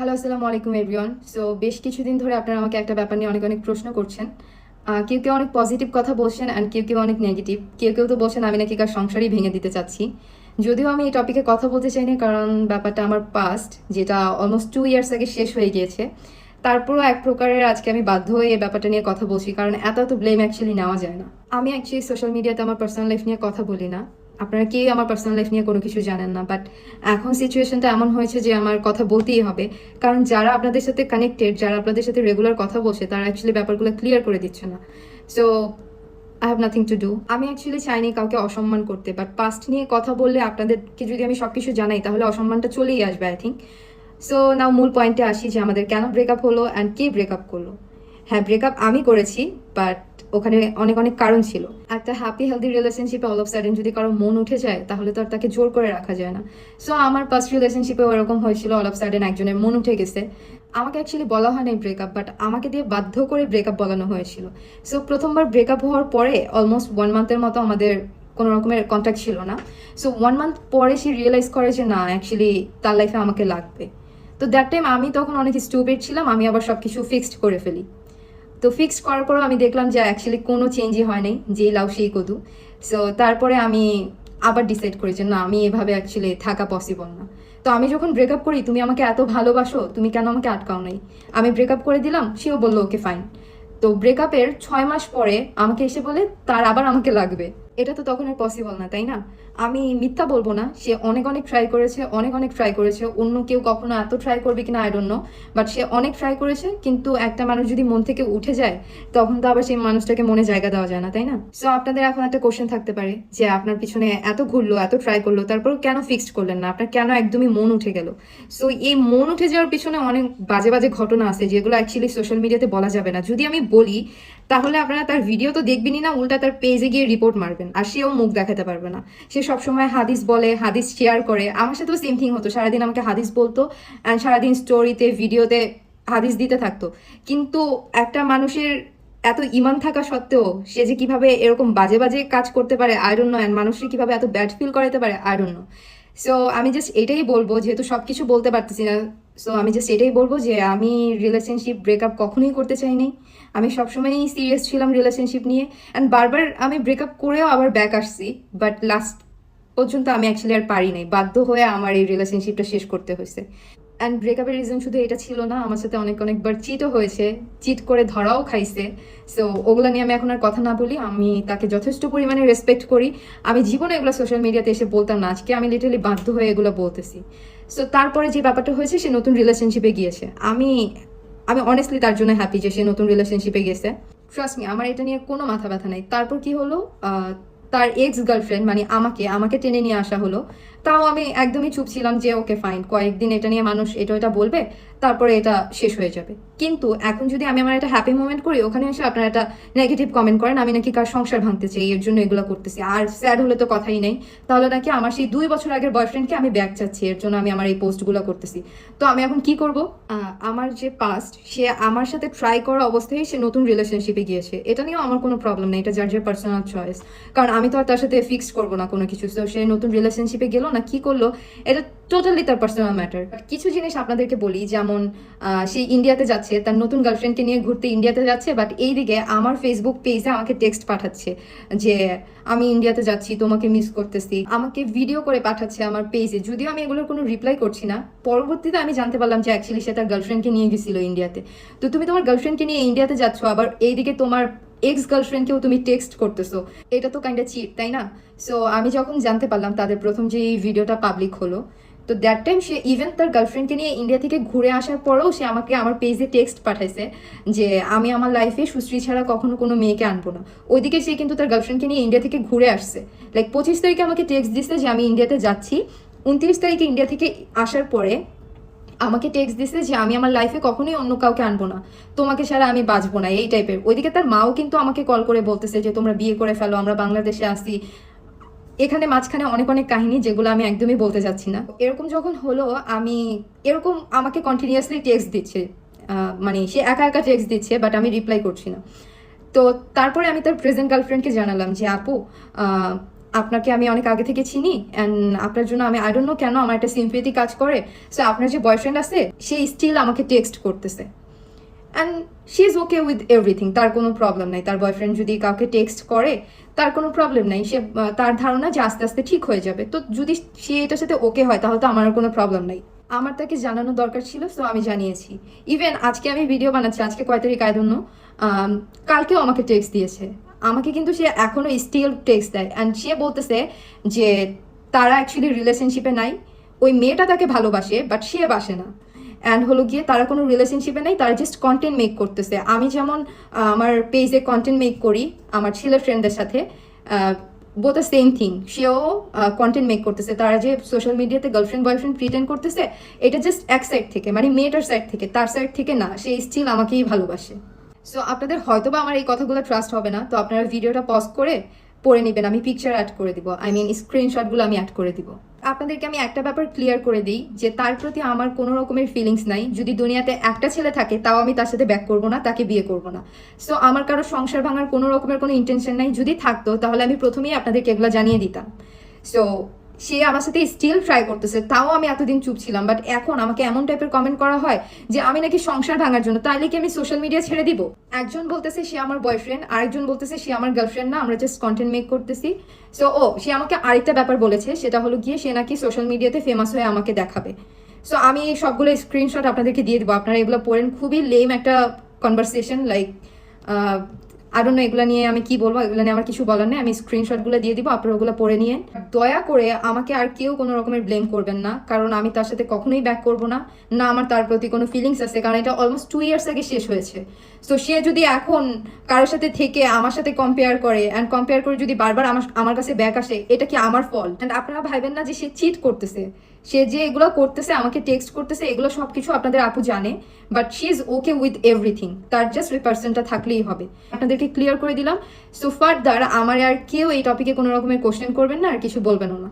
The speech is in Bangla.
হ্যালো আসসালামু আলাইকুম এভরিওয়ান সো বেশ কিছুদিন ধরে আপনারা আমাকে একটা ব্যাপার নিয়ে অনেক অনেক প্রশ্ন করছেন। কেউ কেউ অনেক পজিটিভ কথা বলছেন অ্যান্ড কেউ কেউ অনেক নেগেটিভ কেউ কেউ তো বলছেন, আমি নাকি কার সংসারই ভেঙে দিতে চাচ্ছি। যদিও আমি এই টপিকে কথা বলতে চাই না, কারণ ব্যাপারটা আমার পাস্ট যেটা অলমোস্ট টু ইয়ার্স আগে শেষ হয়ে গিয়েছে। তারপরও এক প্রকারের আজকে আমি বাধ্য হয়ে এই ব্যাপারটা নিয়ে কথা বলছি, কারণ এত তো ব্লেম অ্যাকচুয়ালি নেওয়া যায় না। আমি অ্যাকচুয়ালি সোশ্যাল মিডিয়াতে আমার পার্সোনাল লাইফ নিয়ে কথা বলি না। আপনারা কেউই আমার পার্সোনাল লাইফ নিয়ে কোনো কিছু জানেন না বাট এখন সিচুয়েশনটা এমন হয়েছে যে আমার কথা বলতেই হবে। কারণ যারা আপনাদের সাথে কানেক্টেড যারা আপনাদের সাথে রেগুলার কথা বলছে, তারা অ্যাকচুয়ালি ব্যাপারগুলো ক্লিয়ার করে দিচ্ছে না। So I have nothing to do আমি অ্যাকচুয়ালি চাইনি কাউকে অসম্মান করতে বাট পাস্ট নিয়ে কথা বললে আপনাদেরকে যদি আমি সব কিছু জানাই, তাহলে অসম্মানটা চলেই আসবে আই থিঙ্ক সো নাও মূল পয়েন্টে আসি যে আমাদের কেন ব্রেকআপ হলো অ্যান্ড কে ব্রেকআপ করল। হ্যাঁ ব্রেকআপ আমি করেছি বাট ওখানে অনেক অনেক কারণ ছিল। একটা হ্যাপি হেলদি রিলেশনশিপে অল অফ সাডেন যদি কারও মন উঠে যায়, তাহলে তো আর তাকে জোর করে রাখা যায় না। সো আমার ফার্স্ট রিলেশনশিপে ওরকম হয়েছিল অল অফ সাডেন একজনের মন উঠে গেছে। আমাকে অ্যাকচুয়ালি বলা হয় নাই ব্রেকআপ বাট আমাকে দিয়ে বাধ্য করে ব্রেকআপ বলানো হয়েছিল। সো প্রথমবার ব্রেকআপ হওয়ার পরে অলমোস্ট ওয়ান মান্থের মতো আমাদের কোনো রকমের কন্ট্যাক্ট ছিল না। সো ওয়ান মান্থ পরে সে রিয়েলাইজ করে যে, না অ্যাকচুয়ালি তার লাইফে আমাকে লাগবে। তো দ্যাট টাইম আমি তখন অনেক স্টুপিড ছিলাম, আমি আবার সব কিছু ফিক্সড করে ফেলি। তো ফিক্সড করার পরও আমি দেখলাম যে অ্যাকচুয়ালি কোনো চেঞ্জই হয় নাই, যেই লাউ সেই কদু। সো তারপরে আমি আবার ডিসাইড করি যে না, আমি এভাবে অ্যাকচুয়ালি থাকা পসিবল না। তো আমি যখন ব্রেকআপ করি, তুমি আমাকে এত ভালোবাসো, তুমি কেন আমাকে আটকাও নাই? আমি ব্রেকআপ করে দিলাম, সেও বলল ওকে ফাইন তো ব্রেকআপের ছয় মাস পরে আমাকে এসে বলে, তার আবার আমাকে লাগবে। এটা তো তখন আর পসিবল না, তাই না? আমি মিথ্যা বলব না, সে অনেক অনেক ট্রাই করেছে, অনেক অনেক ট্রাই করেছে, অন্য কেউ কখনো এত ট্রাই করবে কিনা আই ডোন্ট নো বাট সে অনেক ট্রাই করেছে, কিন্তু একটা মানুষ যদি মন থেকে উঠে যায়, তখন তো আবার সেই মানুষটাকে মনে জায়গা দেওয়া যায় না, তাই না? সো আপনাদের এখন একটা কোশ্চেন থাকতে পারে, যে আপনার পিছনে এত ঘুরলো, এত ট্রাই করল তারপর কেন ফিক্সড করলেন না? আপনার কেন একদমই মন উঠে গেল? সো এই মন উঠে যাওয়ার পিছনে অনেক বাজে বাজে ঘটনা আছে, যেগুলো অ্যাকচুয়ালি সোশ্যাল মিডিয়াতে বলা যাবে না। যদি আমি বলি, তাহলে আপনারা তার ভিডিও তো দেখবেনই না, উল্টা তার পেজে গিয়ে রিপোর্ট মারবেন, আর সেও মুখ দেখাতে পারবে না। সে সবসময় হাদিস বলে, হাদিস শেয়ার করে। আমার সাথেও সেম থিং হতো। সারাদিন আমাকে হাদিস বলতো অ্যান্ড সারাদিন স্টোরিতে ভিডিওতে হাদিস দিতে থাকতো। কিন্তু একটা মানুষের এত ইমান থাকা সত্ত্বেও সে যে কীভাবে এরকম বাজে বাজে কাজ করতে পারে আয়রন অ্যান্ড মানুষের কীভাবে এত ব্যাড ফিল করাতে পারে আয়রন সো আমি জাস্ট এটাই বলব, যেহেতু সব কিছু বলতে পারতেছি না সো আমি জাস্ট এটাই বলব যে আমি রিলেশনশিপ ব্রেকআপ কখনোই করতে চাইনি। আমি সবসময়ই সিরিয়াস ছিলাম রিলেশনশিপ নিয়ে। অ্যান্ড বারবার আমি ব্রেকআপ করেও আবার ব্যাক আসছি বাট লাস্ট পর্যন্ত আমি অ্যাকচুয়ালি আর পারি নাই। বাধ্য হয়ে আমার এই রিলেশনশিপটা শেষ করতে হয়েছে। অ্যান্ড ব্রেকআপের রিজন শুধু এটা ছিল না, আমার সাথে অনেক, অনেকবার চিটও হয়েছে। চিট করে ধরাও খাইছে। সো ওগুলো নিয়ে আমি এখন আর কথা না বলি। আমি তাকে যথেষ্ট পরিমাণে রেসপেক্ট করি। আমি জীবনে এগুলো সোশ্যাল মিডিয়াতে এসে বলতাম না। আজকে আমি লিটারালি বাধ্য হয়ে এগুলো বলতেছি। সো তারপরে যে ব্যাপারটা হয়েছে, সে নতুন রিলেশনশিপে গিয়েছে। আমি আমি অনেস্টলি তার জন্য হ্যাপি যে সে নতুন রিলেশনশিপে গেছে ট্রাস্ট মি আমার এটা নিয়ে কোনো মাথা ব্যথা নাই। তারপর কি হলো? তার এক্স গার্লফ্রেন্ড মানে আমাকে আমাকে টেনে নিয়ে আসা হলো। তাও আমি একদমই চুপ ছিলাম যে, ওকে ফাইন কয়েকদিন এটা নিয়ে মানুষ এটা এটা বলবে, তারপরে এটা শেষ হয়ে যাবে। কিন্তু এখন যদি আমি আমার একটা হ্যাপি মোমেন্ট করি, ওখানে এসে আপনারা একটা নেগেটিভ কমেন্ট করেন, আমি নাকি কার সংসার ভাঙতে চাই, এর জন্য এগুলো করতেছি। আর স্যাড হলে তো কথাই নেই। তাহলে নাকি আমার সেই দুই বছর আগের বয়ফ্রেন্ডকে আমি ব্যাক চাচ্ছি, এর জন্য আমি আমার এই পোস্টগুলো করতেছি। তো আমি এখন কি করব? আমার যে পাস্ট সে আমার সাথে ট্রাই করা অবস্থায় সে নতুন রিলেশনশিপে গিয়েছে। এটা নিয়েও আমার কোনো প্রবলেম নেই, এটা যার যার পার্সোনাল চয়েস কারণ আমি তো আর তার সাথে ফিক্স করব না কোনো কিছু। তো সে নতুন রিলেশনশিপে গেলো না, কি করল? এটা টোটালি তার পার্সোনাল ম্যাটার কিছু জিনিস আপনাদেরকে বলি, যেমন সে ইন্ডিয়াতে যাচ্ছে, তার নতুন গার্লফ্রেন্ডকে নিয়ে ঘুরতে ইন্ডিয়াতে যাচ্ছে বাট এইদিকে আমার ফেসবুক পেজে আমাকে টেক্সট পাঠাচ্ছে যে, আমি ইন্ডিয়াতে যাচ্ছি, তোমাকে মিস করতেছি। আমাকে ভিডিও করে পাঠাচ্ছে আমার পেজে যদিও আমি এগুলোর কোনো রিপ্লাই করছি না, পরবর্তীতে আমি জানতে পারলাম যে অ্যাকচুয়ালি সে তার গার্লফ্রেন্ডকে নিয়ে গেছিল ইন্ডিয়াতে তো তুমি তোমার গার্লফ্রেন্ডকে নিয়ে ইন্ডিয়াতে যাচ্ছ, আবার এইদিকে তোমার এক্স গার্লফ্রেন্ডকেও তুমি টেক্সট করতেছো, এটা তো কাইন্ডা চিট তাই না? সো আমি যখন জানতে পারলাম তাদের প্রথম যে এই ভিডিওটা পাবলিক হলো, তো দ্যাট টাইম সে ইভেন তার গার্লফ্রেন্ডকে নিয়ে ইন্ডিয়া থেকে ঘুরে আসার পরেও সে আমাকে আমার পেজে টেক্সট পাঠাইছে যে, আমি আমার লাইফে সুশ্রী ছাড়া কখনো কোনো মেয়েকে আনব না। ওইদিকে সে কিন্তু তার গার্লফ্রেন্ডকে নিয়ে ইন্ডিয়া থেকে ঘুরে আসছে। লাইক পঁচিশ তারিখে আমাকে টেক্সট দিচ্ছে যে, আমি ইন্ডিয়াতে যাচ্ছি। উনত্রিশ তারিখে ইন্ডিয়া থেকে আসার পরে আমাকে টেক্সট দিছে যে আমি আমার লাইফে কখনোই অন্য কাউকে আনব না। তোমাকে ছাড়া আমি বাঁচবো না, এই টাইপের ওইদিকে তার মাও কিন্তু আমাকে কল করে বলতেছে যে, তোমরা বিয়ে করে ফেলো, আমরা বাংলাদেশে আসি এখানে মাঝখানে অনেক অনেক কাহিনী যেগুলো আমি একদমই বলতে চাচ্ছি না। এরকম যখন হলো, আমি এরকম আমাকে কন্টিনিউয়াসলি টেক্সট দিচ্ছে। মানে সে একা একা টেক্সট দিচ্ছে বাট আমি রিপ্লাই করছি না। তো তারপরে আমি তার প্রেজেন্ট গার্লফ্রেন্ডকে জানালাম যে, আপু আপনাকে আমি অনেক আগে থেকে চিনি অ্যান্ড আপনার জন্য আমি আই ডোন্ট নো কেন আমার একটা সিম্পেথি কাজ করে। সো আপনার যে বয়ফ্রেন্ড আছে, সে স্টিল আমাকে টেক্সট করতেছে। And she is okay with everything তার কোনো প্রবলেম নাই। তার বয়ফ্রেন্ড যদি কাউকে টেক্সট করে, তার কোনো প্রবলেম নাই। সে তার ধারণা যে আস্তে আস্তে ঠিক হয়ে যাবে। তো যদি সে এটার সাথে ওকে হয়, তাহলে তো আমার কোনো প্রবলেম নাই। আমার তাকে জানানো দরকার ছিল সো আমি জানিয়েছি। ইভেন আজকে আমি ভিডিও বানাচ্ছি, আজকে কয় তারিখ আয় কালকেও আমাকে টেক্সট দিয়েছে। আমাকে কিন্তু সে এখনও স্টিল টেক্সট দেয়। অ্যান্ড সে বলতেছে যে, তারা অ্যাকচুয়ালি রিলেশনশিপে নাই। ওই মেয়েটা তাকে ভালোবাসে বাট সে বাসে না। অ্যান্ড হলো গিয়ে তারা কোনো রিলেশনশিপে নেই, তারা জাস্ট কন্টেন্ট মেক করতেছে। আমি যেমন আমার পেজে কন্টেন্ট মেক করি, আমার ছেলের ফ্রেন্ডদের সাথে বোথ দ্য সেম থিং সেও কন্টেন্ট মেক করতেছে। তারা যে সোশ্যাল মিডিয়াতে গার্লফ্রেন্ড বয়ফ্রেন্ড প্রিটেন্ড করতেছে, এটা জাস্ট এক সাইড থেকে মানে মেয়েটার সাইড থেকে, তার সাইড থেকে না, সে স্টিল আমাকেই ভালোবাসে। সো আপনাদের হয়তোবা আমার এই কথাগুলো ট্রাস্ট হবে না, তো আপনারা ভিডিওটা পজ করে পড়ে নেবেন, আমি পিকচার অ্যাড করে দিব। আই মিন স্ক্রিনশটগুলো আমি অ্যাড করে দিব। আপনাদেরকে আমি একটা ব্যাপার ক্লিয়ার করে দিই, যে তার প্রতি আমার কোনো রকমের ফিলিংস নাই। যদি দুনিয়াতে একটা ছেলে থাকে, তাও আমি তার সাথে ব্যাক করব না, তাকে বিয়ে করব না। সো আমার কারও সংসার ভাঙার কোনো রকমের কোনো ইন্টেনশন নাই। যদি থাকতো, তাহলে আমি প্রথমেই আপনাদেরকে এগুলো জানিয়ে দিতাম। সো সে আমার সাথে স্টিল ট্রাই করতেছে, তাও আমি এতদিন চুপ ছিলাম বাট এখন আমাকে এমন টাইপের কমেন্ট করা হয় যে আমি নাকি সংসার ভাঙার জন্য, তাইলে কি আমি সোশ্যাল মিডিয়া ছেড়ে দিব? একজন বলতেছে সে আমার বয়ফ্রেন্ড আরেকজন বলতেছে সে আমার গার্লফ্রেন্ড না, আমরা জাস্ট কন্টেন্ট মেক করতেছি। সো ও, সে আমাকে আরেকটা ব্যাপার বলেছে, সেটা হলো গিয়ে সে নাকি সোশ্যাল মিডিয়াতে ফেমাস হয়ে আমাকে দেখাবে। সো আমি সবগুলো স্ক্রিনশট আপনাদেরকে দিয়ে দেবো, আপনারা এগুলো পড়েন, খুবই লেম একটা কনভারসেশন লাইক আরও না এগুলো নিয়ে আমি কি বলব, এগুলো নিয়ে আমার কিছু বলার নেই। আমি স্ক্রিনশটগুলো দিয়ে দিব, আপনারা ওগুলো পড়ে নিয়ে। দয়া করে আমাকে আর কেউ কোনো রকমের ব্লেম করবেন না, কারণ আমি তার সাথে কখনোই ব্যাক করব না। না, আমার তার প্রতি কোনো ফিলিংস আছে, কারণ এটা অলমোস্ট টু ইয়ার্স আগে শেষ হয়েছে। তো সে যদি এখন কারোর সাথে থেকে আমার সাথে কম্পেয়ার করে অ্যান্ড কম্পেয়ার করে যদি বারবার আমার আমার কাছে ব্যাক আসে, এটা কি আমার ফল অ্যান্ড আপনারা ভাইবেন না যে সে চিট করতেছে। সে যে এগুলো করতেছে, আমাকে টেক্সট করতেছে, এগুলো সব কিছু আপনাদের আপু জানে but she is okay with everything তার জাস্ট ওই পার্সনটা থাকলেই হবে। আপনাদেরকে ক্লিয়ার করে দিলাম। সো ফার্দার আমার আর কেউ এই টপিকে কোনো রকমের কোশ্চেন করবেন না, আর কিছু বলবেনও না।